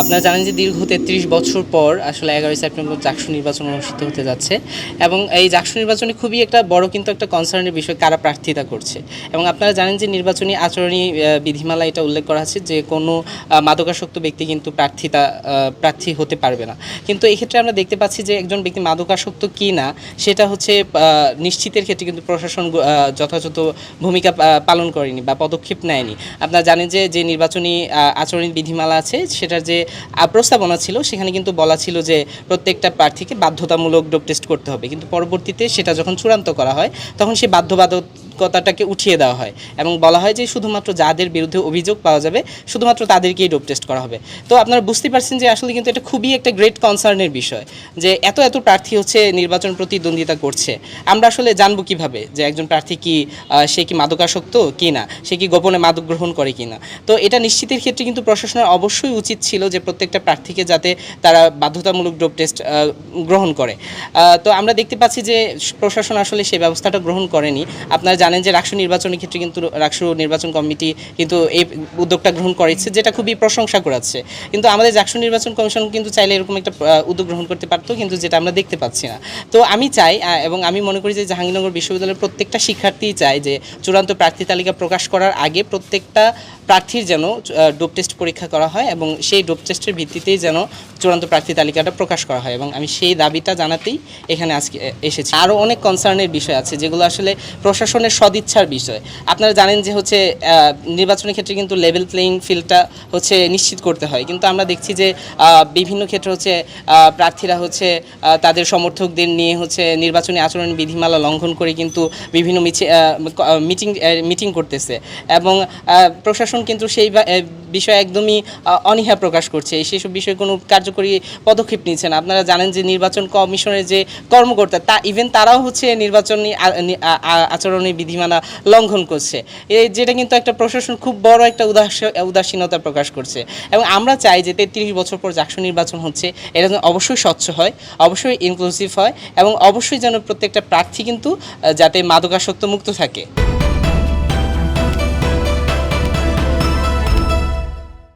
আপনারা জানেন যে দীর্ঘ তেত্রিশ বছর পর আসলে এগারোই সেপ্টেম্বর জাকসু নির্বাচন অনুষ্ঠিত হতে যাচ্ছে এবং এই জাকসু নির্বাচনে খুবই একটা বড় কিন্তু একটা কনসার্নের বিষয় কারা প্রার্থিতা করছে। এবং আপনারা জানেন যে নির্বাচনী আচরণী বিধিমালা এটা উল্লেখ করা আছে যে কোনো মাদকাসক্ত ব্যক্তি কিন্তু প্রার্থিতা প্রার্থী হতে পারবে না। কিন্তু এক্ষেত্রে আমরা দেখতে পাচ্ছি যে একজন ব্যক্তি মাদকাসক্ত কি না সেটা হচ্ছে নিশ্চিতের ক্ষেত্রে কিন্তু প্রশাসন যথাযথ ভূমিকা পালন করেনি বা পদক্ষেপ নেয়নি। আপনারা জানেন যে যে নির্বাচনী আচরণ বিধিমালা আছে, সেটার যে প্রস্তাবনা ছিল, সেখানে কিন্তু বলা ছিল যে প্রত্যেকটা প্রার্থীকে বাধ্যতামূলক ডোপ টেস্ট করতে হবে। কিন্তু পরবর্তীতে সেটা যখন চূড়ান্ত করা হয়, তখন সেই বাধ্যবাধকতাটাকে উঠিয়ে দেওয়া হয় এবং বলা হয় যে শুধুমাত্র যাদের বিরুদ্ধে অভিযোগ পাওয়া যাবে, শুধুমাত্র তাদেরকেই ডোপ টেস্ট করা হবে। তো আপনারা বুঝতে পারছেন যে আসলে কিন্তু এটা খুবই একটা গ্রেট কনসার্নের বিষয় যে এত এত প্রার্থী হচ্ছে নির্বাচন প্রতিদ্বন্দ্বিতা করছে। আমরা আসলে জানব কীভাবে যে একজন প্রার্থী কি সে কি মাদকাসক্ত কি না? সে কি গোপনে মাদক গ্রহণ করে কি না? তো এটা নিশ্চিতের ক্ষেত্রে কিন্তু প্রশাসনের অবশ্যই উচিত ছিল যে প্রত্যেকটা প্রার্থীকে যাতে তারা বাধ্যতামূলক ডোপ টেস্ট গ্রহণ করে। তো আমরা দেখতে পাচ্ছি যে প্রশাসন আসলে সেই ব্যবস্থাটা গ্রহণ করেনি। আপনারা জানেন যে রাষ্ট্র নির্বাচনের ক্ষেত্রে কিন্তু রাষ্ট্র নির্বাচন কমিটি কিন্তু এই উদ্যোগটা গ্রহণ করেছে, যেটা খুবই প্রশংসা করাচ্ছে কিন্তু আমাদের জাকসু নির্বাচন কমিশন কিন্তু চাইলে এরকম একটা উদ্যোগ গ্রহণ করতে পারতো, কিন্তু যেটা আমরা দেখতে পাচ্ছি না। তো আমি চাই এবং আমি মনে করি যে জাহাঙ্গীরনগর বিশ্ববিদ্যালয়ের প্রত্যেকটা শিক্ষার্থীই চায় যে চূড়ান্ত প্রার্থী তালিকা প্রকাশ করার আগে প্রত্যেকটা প্রার্থীর যেন ডোপ টেস্ট পরীক্ষা করা হয় এবং সেই ডোপ টেস্টের ভিত্তিতেই যেন চূড়ান্ত প্রার্থী তালিকাটা প্রকাশ করা হয়। এবং আমি সেই দাবিটা জানাতেই এখানে আজকে এসেছি। আরও অনেক কনসার্নের বিষয় আছে, যেগুলো আসলে প্রশাসনের সদিচ্ছার বিষয়। আপনারা জানেন যে হচ্ছে নির্বাচনের ক্ষেত্রে কিন্তু লেভেল প্লেয়িং ফিল্ডটা হচ্ছে নিশ্চিত করতে হয়। কিন্তু আমরা দেখছি যে বিভিন্ন ক্ষেত্রে হচ্ছে প্রার্থীরা হচ্ছে তাদের সমর্থকদের নিয়ে হচ্ছে নির্বাচনী আচরণ বিধিমালা লঙ্ঘন করে কিন্তু বিভিন্ন মিটিং মিটিং করতেছে। এবং প্রশাসন কিন্তু সেই বিষয়ে একদমই অনীহা প্রকাশ করছে। সেসব বিষয়ে কোনো কার্যকরী পদক্ষেপ নিচ্ছে না। আপনারা জানেন যে নির্বাচন কমিশনের যে কর্মকর্তা, তা ইভেন তারাও হচ্ছে নির্বাচনী, আ- নি- আ- আ- আচরণী বিধিমালা লঙ্ঘন করছে। এই যেটা কিন্তু একটা প্রশাসন খুব বড় একটা উদাস, উদাসীনতা প্রকাশ করছে। এবং আমরা চাই যে তেত্রিশ বছর পর জাকসু নির্বাচন হচ্ছে, এটা যেন অবশ্যই স্বচ্ছ হয়, অবশ্যই ইনক্লুসিভ হয়, এবং অবশ্যই যেন প্রত্যেকটা প্রার্থী কিন্তু যাতে মাদকাসক্ত মুক্ত থাকে।